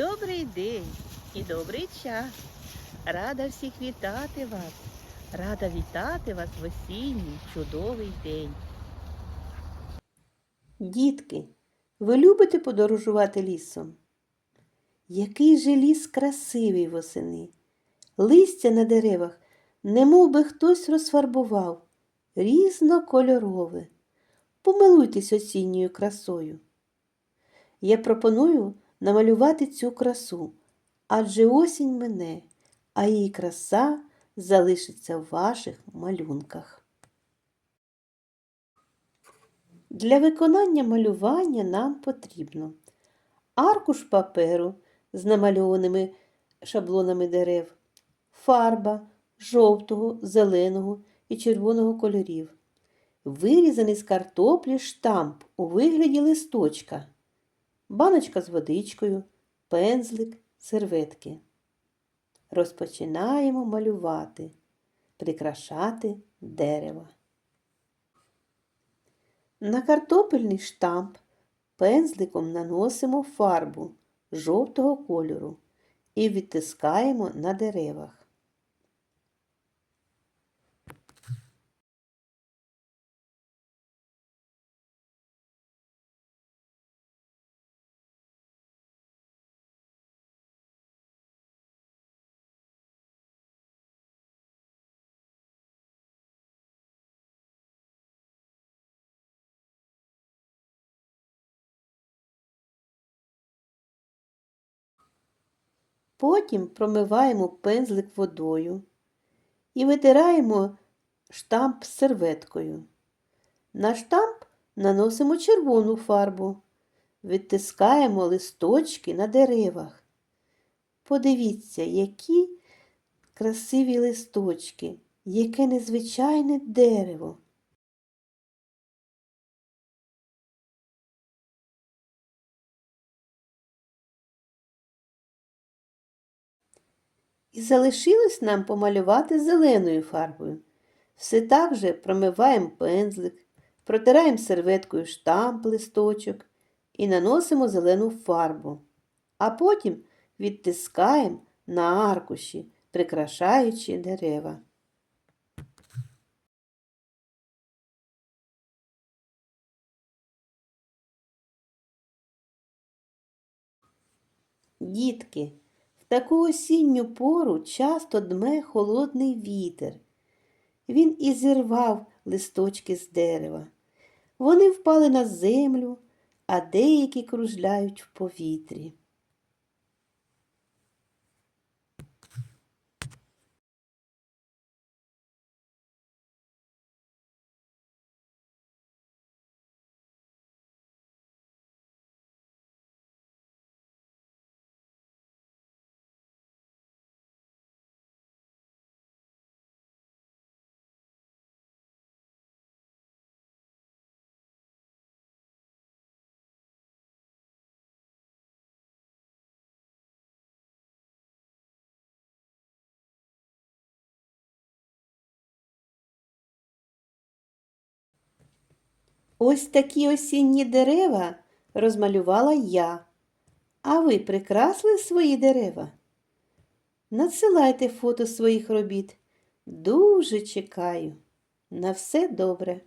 Добрий день і добрий час. Рада всіх вітати вас. Рада вітати вас в осінній чудовий день. Дітки, ви любите подорожувати лісом? Який же ліс красивий восени. Листя на деревах, немов би хтось розфарбував, різнокольорове. Помилуйтесь осінньою красою. Я пропоную намалювати цю красу, адже осінь мине, а її краса залишиться в ваших малюнках. Для виконання малювання нам потрібно аркуш паперу з намальованими шаблонами дерев, фарба жовтого, зеленого і червоного кольорів, вирізаний з картоплі штамп у вигляді листочка, баночка з водичкою, пензлик, серветки. Розпочинаємо малювати, прикрашати дерево. На картопельний штамп пензликом наносимо фарбу жовтого кольору і відтискаємо на деревах. Потім промиваємо пензлик водою і витираємо штамп серветкою. На штамп наносимо червону фарбу, відтискаємо листочки на деревах. Подивіться, які красиві листочки, яке незвичайне дерево. І залишилось нам помалювати зеленою фарбою. Все так же промиваємо пензлик, протираємо серветкою штамп листочок і наносимо зелену фарбу. А потім відтискаємо на аркуші, прикрашаючи дерева. Дітки, таку осінню пору часто дме холодний вітер. Він і зірвав листочки з дерева. Вони впали на землю, а деякі кружляють в повітрі. Ось такі осінні дерева розмалювала я. А ви прикрасли свої дерева? Надсилайте фото своїх робіт. Дуже чекаю. На все добре.